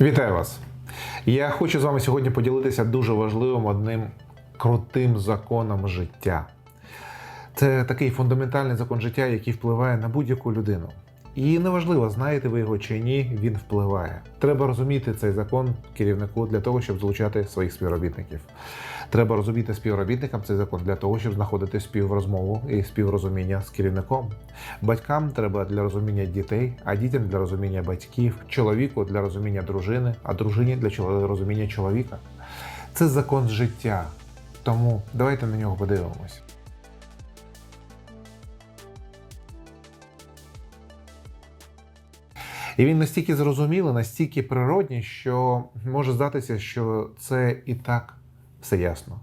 Вітаю вас! Я хочу з вами сьогодні поділитися дуже важливим одним крутим законом життя. Це такий фундаментальний закон життя, який впливає на будь-яку людину. І неважливо, знаєте ви його чи ні, він впливає. Треба розуміти цей закон керівнику для того, щоб залучати своїх співробітників. Треба розуміти співробітникам цей закон для того, щоб знаходити співрозмову і співрозуміння з керівником. Батькам треба для розуміння дітей, а дітям для розуміння батьків, чоловіку для розуміння дружини, а дружині для розуміння чоловіка. Це закон життя. Тому давайте на нього подивимось. І він настільки зрозумілий, настільки природній, що може здатися, що це і так все ясно.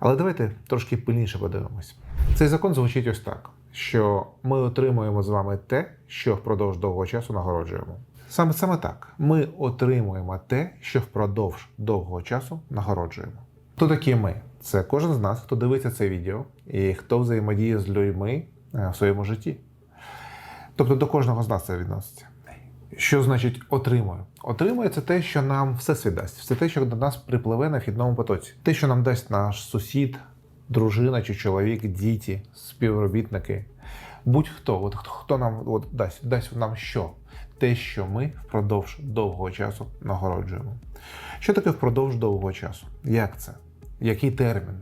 Але давайте трошки пильніше подивимось. Цей закон звучить ось так: що ми отримуємо з вами те, що впродовж довгого часу нагороджуємо. Саме саме так. Ми отримуємо те, що впродовж довгого часу нагороджуємо. Хто такі ми? Це кожен з нас, хто дивиться це відео і хто взаємодіє з людьми е, в своєму житті. Тобто до кожного з нас це відноситься. Що значить отримує? Отримує це те, що нам всесвіт дасть. Все те, що до нас припливе на вхідному потоці. Те, що нам дасть наш сусід, дружина чи чоловік, діти, співробітники. Будь-хто, от хто, нам от, дасть, дасть нам що? Те, що ми впродовж довгого часу нагороджуємо. Що таке впродовж довгого часу? Як це? Який термін?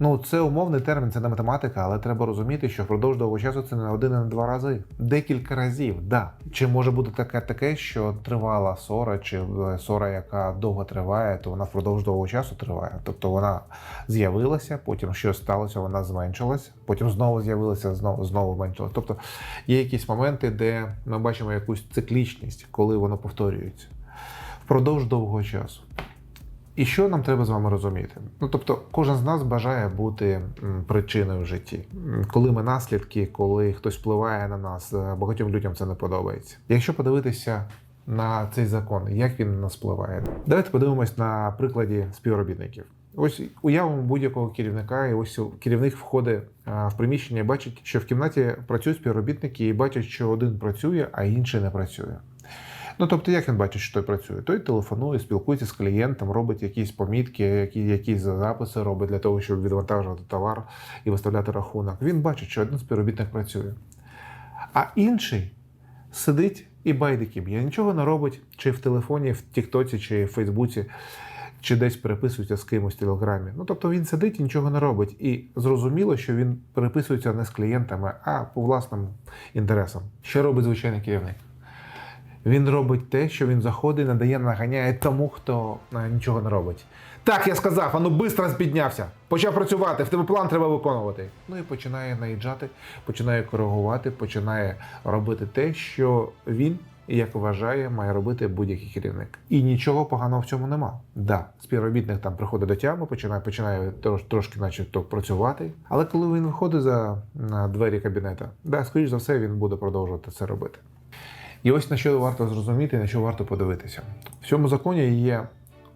Ну, це умовний термін, це не математика, але треба розуміти, що впродовж довгого часу це не один і не два рази. Декілька разів, да. Чи може бути таке, таке, що тривала ссора, чи е, ссора, яка довго триває, то вона впродовж довгого часу триває. Тобто вона з'явилася, потім щось сталося, вона зменшилась, потім знову з'явилася, знову знову зменшилась. Тобто є якісь моменти, де ми бачимо якусь циклічність, коли воно повторюється впродовж довгого часу. І що нам треба з вами розуміти? Ну тобто, кожен з нас бажає бути причиною в житті. Коли ми наслідки, коли хтось впливає на нас, е, багатьом людям це не подобається. Якщо подивитися на цей закон, як він на нас впливає, давайте подивимось на прикладі співробітників. Ось уявимо будь-якого керівника, і ось керівник входить в приміщення, і бачить, що в кімнаті працюють співробітники, і бачить, що один працює, а інший не працює. Ну тобто, як він бачить, що той працює? Той телефонує, спілкується з клієнтом, робить якісь помітки, які, якісь записи робить для того, щоб відвантажувати товар і виставляти рахунок. Він бачить, що один співробітник працює, а інший сидить і байдики б'є, нічого не робить, чи в телефоні, в Тіктоці, чи в Фейсбуці, чи десь переписується з кимось в Телеграмі. Ну тобто він сидить і нічого не робить. І зрозуміло, що він переписується не з клієнтами, а по власним інтересам. Що робить звичайний керівник? Він робить те, що він заходить, надає, наганяє тому, хто е, нічого не робить. Так, я сказав, а ну швидко піднявся. Почав працювати, в тебе план треба виконувати. Ну і починає наїжджати, починає коригувати, починає робити те, що він, як вважає, має робити будь-який керівник. І нічого поганого в цьому нема. Да, співробітник там приходить до тями, починає, починає трош, трошки, начебто, працювати. Але коли він виходить за на двері кабінета, да, скоріш за все, він буде продовжувати це робити. І ось на що варто зрозуміти, на що варто подивитися. В цьому законі є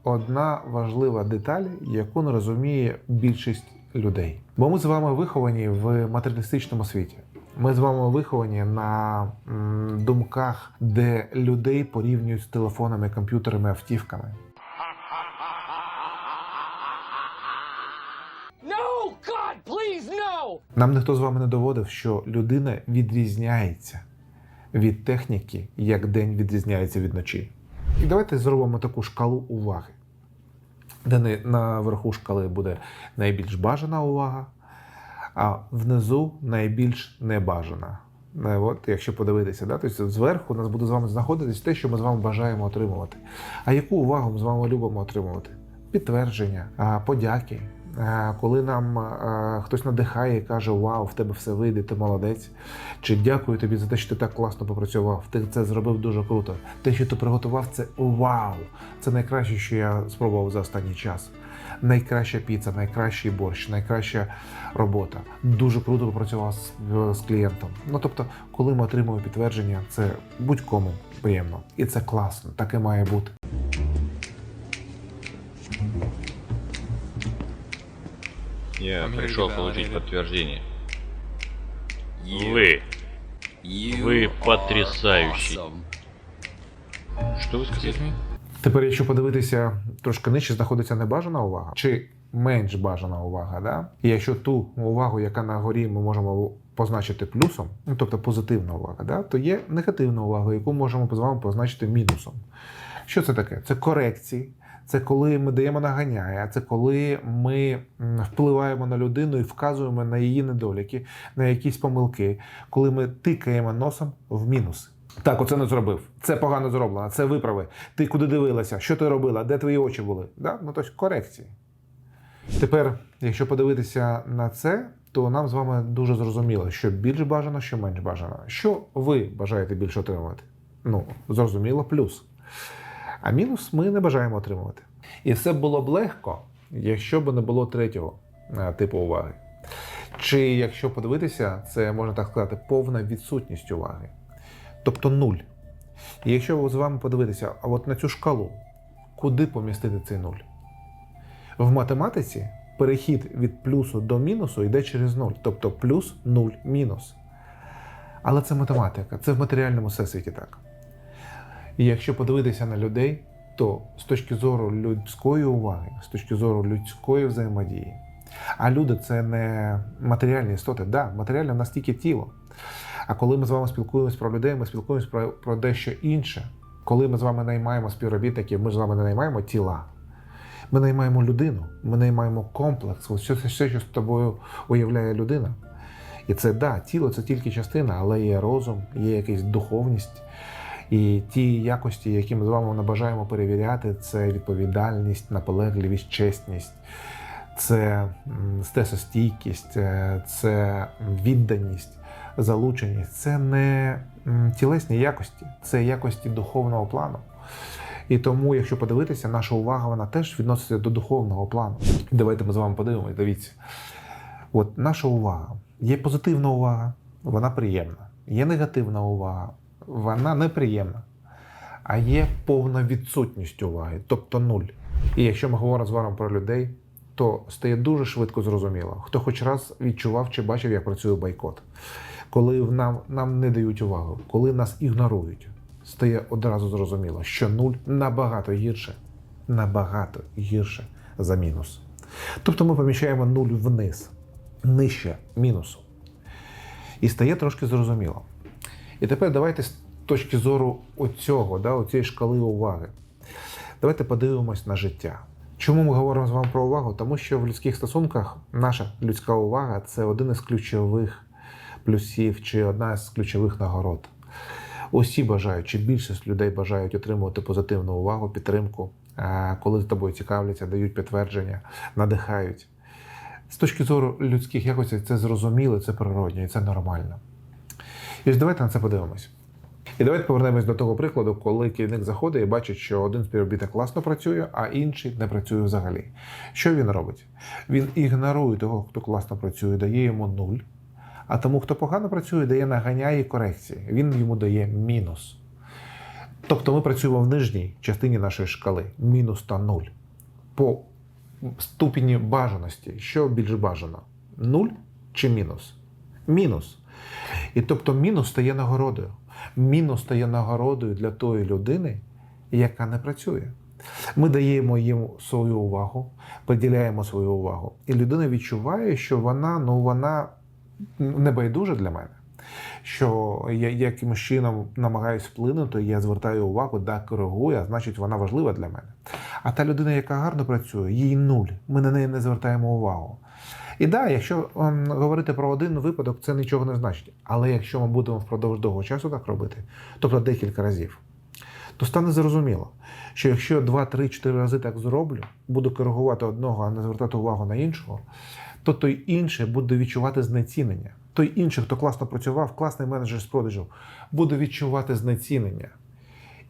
одна важлива деталь, яку не розуміє більшість людей. Бо ми з вами виховані в матеріалістичному світі. Ми з вами виховані на думках, де людей порівнюють з телефонами, комп'ютерами, автівками. No! God, please, no! Нам ніхто з вами не доводив, що людина відрізняється від техніки, як день відрізняється від ночі. І давайте зробимо таку шкалу уваги, де наверху шкали буде найбільш бажана увага, а внизу найбільш небажана. Е, От, якщо подивитися, да? тобто зверху у нас буде з вами знаходитись те, що ми з вами бажаємо отримувати. А яку увагу ми з вами любимо отримувати? Підтвердження, подяки. А, Коли нам хтось надихає і каже: Вау, в тебе все вийде, ти молодець. Чи дякую тобі за те, що ти так класно попрацював. Ти це зробив дуже круто. Те, що ти приготував, це вау! Це найкраще, що я спробував за останній час. Найкраща піца, найкращий борщ, найкраща робота. Дуже круто попрацював з, з клієнтом. Ну тобто, коли ми отримуємо підтвердження, це будь-кому приємно. І це класно, таке має бути. Я Фамилия пришел тебя, получить Ариэль. подтверждение. You. Вы. You Вы are потрясающий. awesome. Что вы сказали? Excuse me? Тепер, якщо подивитися трошки нижче, знаходиться небажана увага чи менш бажана увага. Да? І якщо ту увагу, яка на горі ми можемо позначити плюсом, ну тобто позитивна увага, да? то є негативна увага, яку можемо з вами позначити мінусом. Що це таке? Це корекції. це коли ми даємо наганяє, це коли ми впливаємо на людину і вказуємо на її недоліки, на якісь помилки, коли ми тикаємо носом в мінуси. Так, оце не зробив. Це погано зроблено, це виправи. Ти куди дивилася? Що ти робила? Де твої очі були? Да? Ну, тобто корекції. Тепер, якщо подивитися на це, то нам з вами дуже зрозуміло, що більш бажано, що менш бажано. Що ви бажаєте більше отримувати? Ну, зрозуміло, плюс. А мінус ми не бажаємо отримувати. І все було б легко, якщо б не було третього е, типу уваги. Чи якщо подивитися, це можна так сказати, повна відсутність уваги. Тобто нуль. І якщо з вами подивитися, а от на цю шкалу, куди помістити цей нуль? В математиці перехід від плюсу до мінусу йде через нуль, тобто плюс нуль мінус. Але це математика, це в матеріальному всесвіті так. І якщо подивитися на людей, то з точки зору людської уваги, з точки зору людської взаємодії, а люди це не матеріальні істоти, да, матеріальне в нас тільки тіло. А коли ми з вами спілкуємося про людей, ми спілкуємося про, про дещо інше. Коли ми з вами наймаємо співробітників, ми з вами не наймаємо тіла. Ми наймаємо людину, ми наймаємо комплекс, ось все, все, що з тобою уявляє людина. І це да, тіло це тільки частина, але є розум, є якась духовність. І ті якості, які ми з вами набажаємо перевіряти, це відповідальність, наполегливість, чесність, це м, стресостійкість, е, це відданість, залученість. Це не тілесні якості, це якості духовного плану. І тому, якщо подивитися, наша увага вона теж відноситься до духовного плану. Давайте ми з вами подивимось. Дивіться, от наша увага. Є позитивна увага, вона приємна. Є негативна увага, вона неприємна. А є повна відсутність уваги, тобто нуль. І якщо ми говоримо з вами про людей, то стає дуже швидко зрозуміло, хто хоч раз відчував чи бачив, як працює бойкот. Коли нам, нам не дають увагу, коли нас ігнорують, стає одразу зрозуміло, що нуль набагато гірше, набагато гірше за мінус. Тобто ми поміщаємо нуль вниз, нижче мінусу. І стає трошки зрозуміло. І тепер давайте з точки зору оцього, да, оцієї шкали уваги. Давайте подивимось на життя. Чому ми говоримо з вами про увагу? Тому що в людських стосунках наша людська увага це один із ключових плюсів чи одна з ключових нагород. Усі бажають, чи більшість людей бажають отримувати позитивну увагу, підтримку, е, коли з тобою цікавляться, дають підтвердження, надихають. З точки зору людських якостей це зрозуміло, це природньо і це нормально. І ось давайте на це подивимось. І давайте повернемось до того прикладу, коли керівник заходить і бачить, що один співробітник класно працює, а інший не працює взагалі. Що він робить? Він ігнорує того, хто класно працює, дає йому нуль. А тому, хто погано працює, дає наганяє корекції. Він йому дає мінус. Тобто ми працюємо в нижній частині нашої шкали мінус та нуль. По ступені бажаності. Що більш бажано? Нуль чи мінус? Мінус. І тобто мінус стає нагородою. Мінус стає нагородою для тої людини, яка не працює. Ми даємо їм свою увагу, поділяємо свою увагу. І людина відчуває, що вона, ну, вона не байдужа для мене. Що я якимось чином намагаюсь вплинути, я звертаю увагу, да, коригую, а значить вона важлива для мене. А та людина, яка гарно працює, їй нуль. Ми на неї не звертаємо увагу. І да, якщо ем, говорити про один випадок, це нічого не значить. Але якщо ми будемо впродовж довгого часу так робити, тобто декілька разів, то стане зрозуміло, що якщо 2, 3, 4 рази так зроблю, буду коригувати одного, а не звертати увагу на іншого, то той інший буде відчувати знецінення. Той інший, хто класно працював, класний менеджер з продажів, буде відчувати знецінення.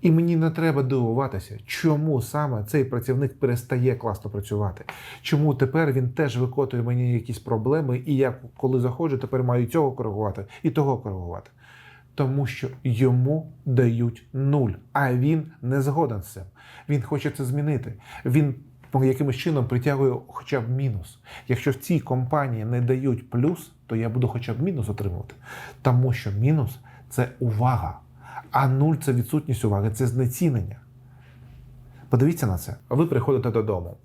І мені не треба дивуватися, чому саме цей працівник перестає класно працювати. Чому тепер він теж викотує мені якісь проблеми, і я, коли заходжу, тепер маю цього коригувати і того коригувати. Тому що йому дають нуль, а він не згоден з цим. Він хоче це змінити. Він якимось чином притягує хоча б мінус. Якщо в цій компанії не дають плюс, то я буду хоча б мінус отримувати. Тому що мінус це увага. А нуль це відсутність уваги, це знецінення. Подивіться на це. Ви приходите додому.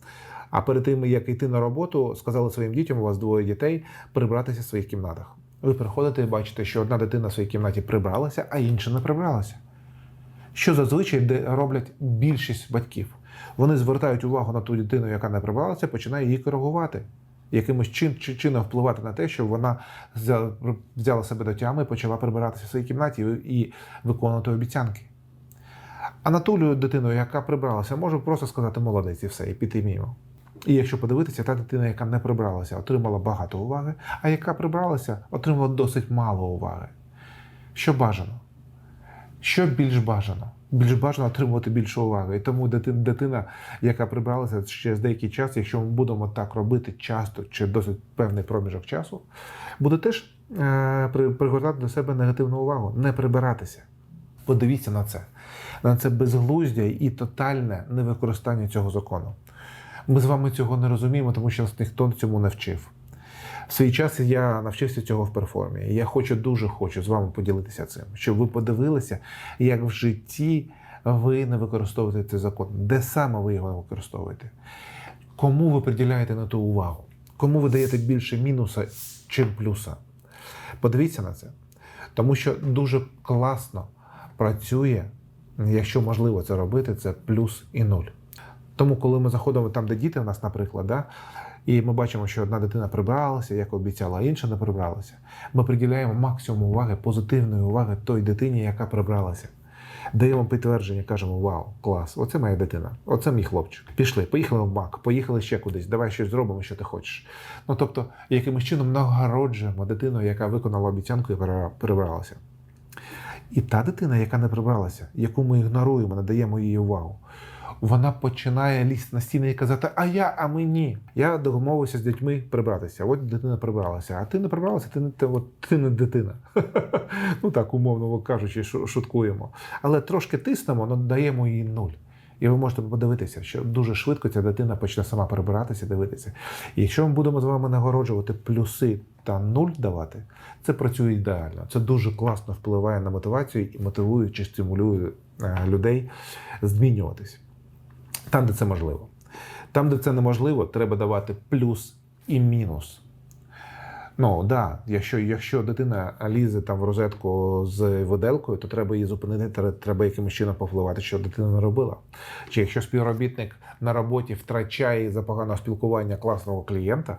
А перед тим, як йти на роботу, сказали своїм дітям, у вас двоє дітей, прибратися в своїх кімнатах. Ви приходите і бачите, що одна дитина в своїй кімнаті прибралася, а інша не прибралася. Що зазвичай роблять більшість батьків? Вони звертають увагу на ту дитину, яка не прибралася, починає її коригувати. Якимось чин, чи- чином впливати на те, щоб вона взяла, себе до тями і почала прибиратися в своїй кімнаті і виконувати обіцянки. А на ту лю- дитину, яка прибралася, може просто сказати молодець і все, і піти мімо. І якщо подивитися, та дитина, яка не прибралася, отримала багато уваги, а яка прибралася, отримала досить мало уваги. Що бажано? Що більш бажано? Більш бажано отримувати більше уваги. І тому дити- дитина, яка прибралася через деякий час, якщо ми будемо так робити часто чи досить певний проміжок часу, буде теж е, пригортати до себе негативну увагу, не прибиратися. Подивіться на це, на це безглуздя і тотальне невикористання цього закону. Ми з вами цього не розуміємо, тому що нас ніхто цьому не вчив. В свій час я навчився цього в перформі. Я хочу дуже хочу з вами поділитися цим, щоб ви подивилися, як в житті ви не використовуєте цей закон, де саме ви його не використовуєте, кому ви приділяєте на ту увагу, кому ви даєте більше мінуса, чим плюса. Подивіться на це. Тому що дуже класно працює, якщо можливо це робити, це плюс і нуль. Тому, коли ми заходимо там, де діти в нас, наприклад, да, і ми бачимо, що одна дитина прибралася, як обіцяла, а інша не прибралася, ми приділяємо максимум уваги, позитивної уваги той дитині, яка прибралася. Даємо підтвердження, кажемо: Вау, клас, оце моя дитина, оце мій хлопчик. Пішли, поїхали в МАК, поїхали ще кудись, давай щось зробимо, що ти хочеш. Ну тобто, якимось чином нагороджуємо дитину, яка виконала обіцянку і прибралася. І та дитина, яка не прибралася, яку ми ігноруємо, не даємо їй увагу, вона починає лізти на стіни і казати: А я, а ми ні. Я домовився з дітьми прибратися. От дитина прибралася, а ти не прибралася, ти не ти, от, ти не дитина. ну так, умовно кажучи, шу- шуткуємо. Але трошки тиснемо, але даємо їй нуль. І ви можете подивитися, що дуже швидко ця дитина почне сама прибиратися, дивитися. І якщо ми будемо з вами нагороджувати плюси та нуль давати, це працює ідеально. Це дуже класно впливає на мотивацію і мотивує чи стимулює е, людей змінюватись. Там, де це можливо. Там, де це неможливо, треба давати плюс і мінус. Ну да, якщо, якщо дитина лізе там в розетку з виделкою, то треба її зупинити, треба якимось чином повпливати, що дитина не робила. Чи якщо співробітник на роботі втрачає за поганого спілкування класного клієнта,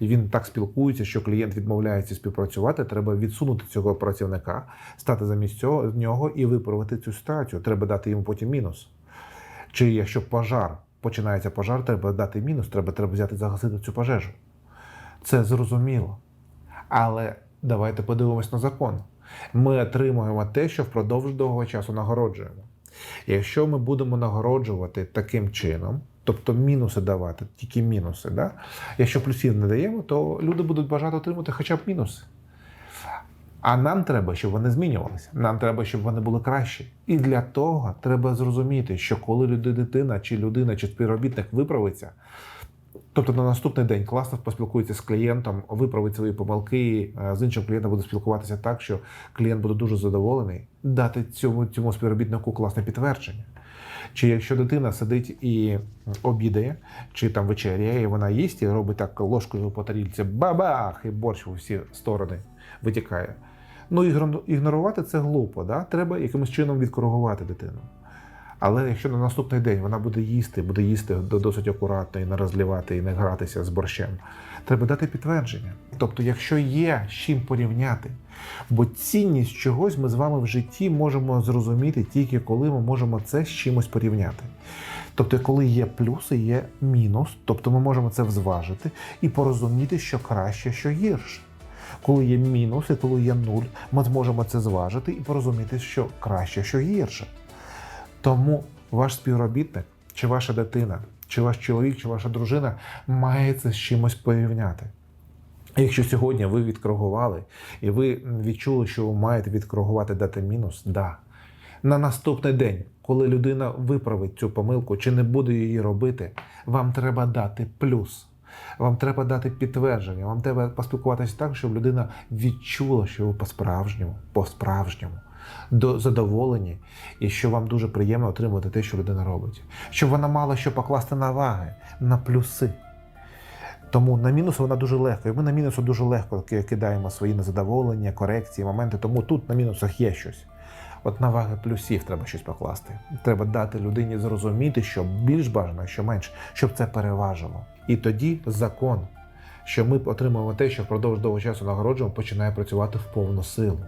і він так спілкується, що клієнт відмовляється співпрацювати, треба відсунути цього працівника, стати замість цього нього і виправити цю ситуацію. Треба дати йому потім мінус. Чи якщо пожар, починається пожар, треба дати мінус, треба, треба взяти загасити цю пожежу. Це зрозуміло. Але давайте подивимось на закон. Ми отримуємо те, що впродовж довгого часу нагороджуємо. Якщо ми будемо нагороджувати таким чином, тобто мінуси давати, тільки мінуси, да? якщо плюсів не даємо, то люди будуть бажати отримати хоча б мінуси. А нам треба, щоб вони змінювалися. Нам треба, щоб вони були кращі. І для того треба зрозуміти, що коли люди- дитина, чи людина, чи співробітник виправиться, тобто на наступний день класно поспілкується з клієнтом, виправить свої помилки, е, з іншим клієнтом буде спілкуватися так, що клієнт буде дуже задоволений, дати цьому, цьому співробітнику класне підтвердження. Чи якщо дитина сидить і обідає, чи там вечеряє, і вона їсть і робить так ложкою по тарілці, бабах, і борщ у всі сторони витікає. Ну, ігнорувати це глупо, да? треба якимось чином відкоригувати дитину. Але якщо на наступний день вона буде їсти, буде їсти досить акуратно і не розлівати, і не гратися з борщем, треба дати підтвердження. Тобто, якщо є з чим порівняти, бо цінність чогось ми з вами в житті можемо зрозуміти тільки коли ми можемо це з чимось порівняти. Тобто, коли є плюс і є мінус, тобто ми можемо це взважити і порозуміти, що краще, що гірше. Коли є мінус і коли є нуль, ми зможемо це зважити і порозуміти, що краще, що гірше. Тому ваш співробітник, чи ваша дитина, чи ваш чоловік, чи ваша дружина має це з чимось порівняти. Якщо сьогодні ви відкоригували і ви відчули, що ви маєте відкоригувати дати мінус, да. На наступний день, коли людина виправить цю помилку чи не буде її робити, вам треба дати плюс. Вам треба дати підтвердження, вам треба поспілкуватися так, щоб людина відчула, що ви по-справжньому, по-справжньому до задоволені, і що вам дуже приємно отримувати те, що людина робить. Щоб вона мала що покласти на ваги, на плюси. Тому на мінус вона дуже легко. І ми на мінусу дуже легко кидаємо свої незадоволення, корекції, моменти. Тому тут на мінусах є щось. От на ваги плюсів треба щось покласти. Треба дати людині зрозуміти, що більш бажано, що менш, щоб це переважило. І тоді закон, що ми отримуємо те, що впродовж довгого часу нагороджуємо, починає працювати в повну силу.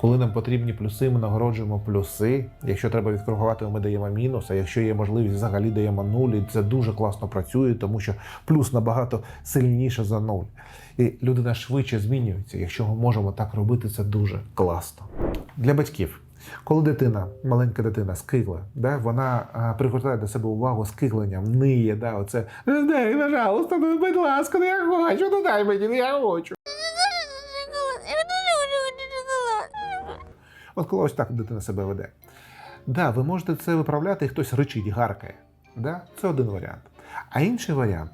Коли нам потрібні плюси, ми нагороджуємо плюси. Якщо треба відкоригувати, ми даємо мінус. А якщо є можливість, взагалі даємо нуль. І це дуже класно працює, тому що плюс набагато сильніше за нуль. І людина швидше змінюється. Якщо ми можемо так робити, це дуже класно. Для батьків. Коли дитина, маленька дитина, скигла, да, вона привертає до себе увагу скигленням, ниє, да, оце дай, пожалуйста, ну, будь ласка, ну я хочу, ну дай мені, ну я хочу. От коли ось так дитина себе веде. Да, ви можете це виправляти, і хтось ричить, гаркає. Да? Це один варіант. А інший варіант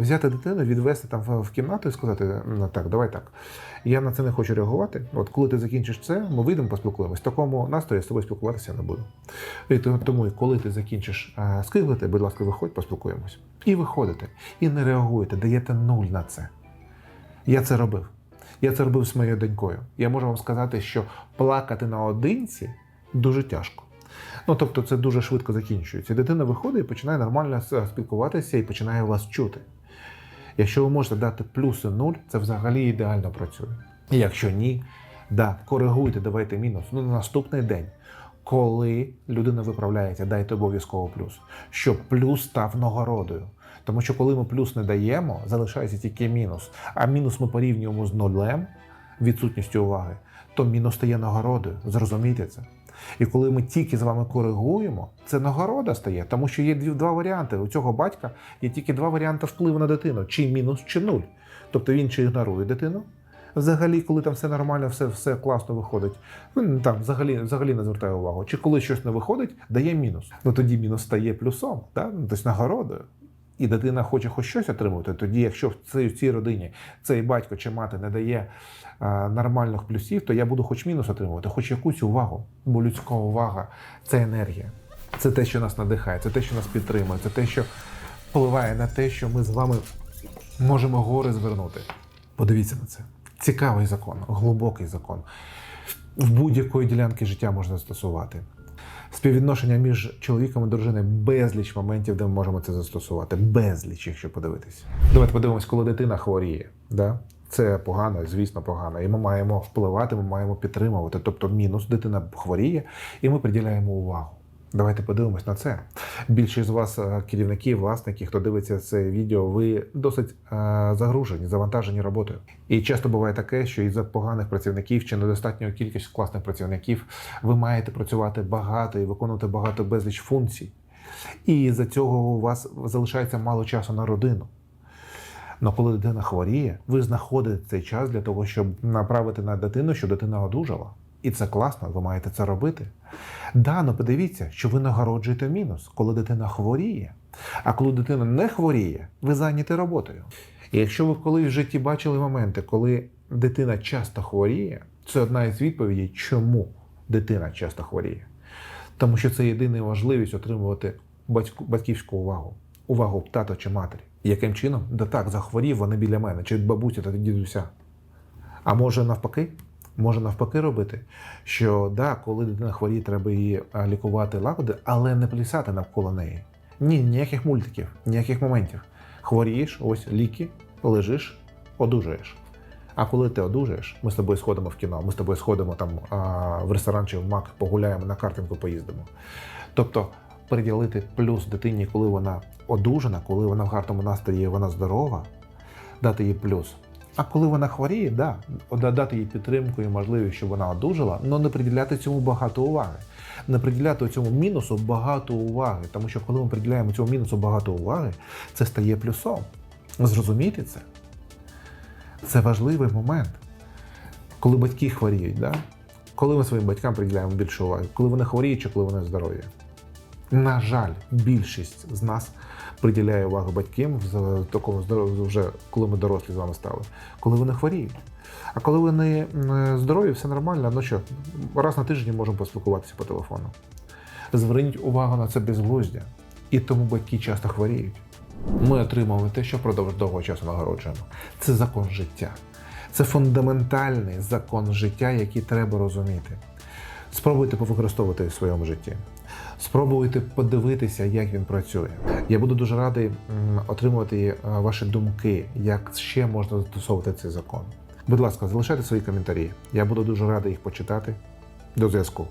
взяти дитину, відвести там в кімнату і сказати: ну так, давай так. Я на це не хочу реагувати. От коли ти закінчиш це, ми вийдемо, поспілкуємось. Такому настрої я з тобою спілкуватися не буду. І тому, коли ти закінчиш а, скиглити, будь ласка, виходь, поспілкуємось. І виходите, і не реагуєте, даєте нуль на це. Я це робив. Я це робив з моєю донькою. Я можу вам сказати, що плакати наодинці дуже тяжко. Ну, тобто, це дуже швидко закінчується. Дитина виходить і починає нормально спілкуватися і починає вас чути. Якщо ви можете дати плюси нуль, це взагалі ідеально працює. І якщо ні, да, коригуйте, давайте мінус. Ну, на наступний день, коли людина виправляється, дайте обов'язково плюс, щоб плюс став нагородою. Тому що коли ми плюс не даємо, залишається тільки мінус. А мінус ми порівнюємо з нулем, відсутністю уваги, то мінус стає нагородою. Зрозумійте це. І коли ми тільки з вами коригуємо, це нагорода стає, тому що є два варіанти. У цього батька є тільки два варіанти впливу на дитину: чи мінус, чи нуль. Тобто він чи ігнорує дитину. Взагалі, коли там все нормально, все, все класно виходить, там взагалі, взагалі не звертає увагу. Чи коли щось не виходить, дає мінус. Ну тоді мінус стає плюсом, да? ну, тобто нагородою. І дитина хоче хоч щось отримувати, тоді, якщо в цій, в цій родині цей батько чи мати не дає нормальних плюсів, то я буду хоч мінус отримувати, хоч якусь увагу. Бо людська увага це енергія. Це те, що нас надихає, це те, що нас підтримує, це те, що впливає на те, що ми з вами можемо гори звернути. Подивіться на це. Цікавий закон, глибокий закон. В будь-якої ділянки життя можна застосувати. Співвідношення між чоловіком і дружиною безліч моментів, де ми можемо це застосувати. Безліч, якщо подивитись. Давайте подивимось, коли дитина хворіє. Да? Це погано, звісно, погано. І ми маємо впливати, ми маємо підтримувати. Тобто, мінус дитина хворіє, і ми приділяємо увагу. Давайте подивимось на це. Більшість з вас, е, керівників, власників, хто дивиться це відео, ви досить е, загружені, завантажені роботою. І часто буває таке, що із-за поганих працівників чи недостатньої кількості класних працівників ви маєте працювати багато і виконувати багато безліч функцій. І за цього у вас залишається мало часу на родину. Але коли дитина хворіє, ви знаходите цей час для того, щоб направити на дитину, щоб дитина одужала. І це класно, ви маєте це робити. Да, ну подивіться, що ви нагороджуєте мінус, коли дитина хворіє. А коли дитина не хворіє, ви зайняті роботою. І якщо ви колись в житті бачили моменти, коли дитина часто хворіє, це одна із відповідей, чому дитина часто хворіє. Тому що це єдина можливість отримувати батьківську увагу, увагу тата чи матері. Яким чином? Да так, захворів вони біля мене, чи бабуся та дідуся. А може навпаки? Може навпаки робити, що да, коли дитина хворіє, треба її лікувати, лагоди, але не плясати навколо неї. Ні, ніяких мультиків, ніяких моментів. Хворієш, ось ліки, лежиш, одужуєш. А коли ти одужаєш, ми з тобою сходимо в кіно, ми з тобою сходимо там в ресторан чи в мак, погуляємо на картинку, поїздимо. Тобто приділити плюс дитині, коли вона одужана, коли вона в гарному настрої, вона здорова, дати їй плюс. А коли вона хворіє, да, да- дати їй підтримку і можливість, щоб вона одужала, але не приділяти цьому багато уваги. Не приділяти цьому мінусу багато уваги. Тому що коли ми приділяємо цьому мінусу багато уваги, це стає плюсом. Зрозумійте це. Це важливий момент. Коли батьки хворіють, да? коли ми своїм батькам приділяємо більше уваги, коли вони хворіють чи коли вони здорові. На жаль, більшість з нас приділяє увагу батькам в такому здоров- вже коли ми дорослі з вами стали, коли вони хворіють. А коли вони здорові, все нормально. Ну що, раз на тиждень можемо поспілкуватися по телефону. Зверніть увагу на це безглуздя. І тому батьки часто хворіють. Ми отримали те, що впродовж довгого часу нагороджуємо. Це закон життя. Це фундаментальний закон життя, який треба розуміти. Спробуйте повикористовувати в своєму житті. Спробуйте подивитися, як він працює. Я буду дуже радий отримувати е, ваші думки, як ще можна застосовувати цей закон. Будь ласка, залишайте свої коментарі. Я буду дуже радий їх почитати. До зв'язку.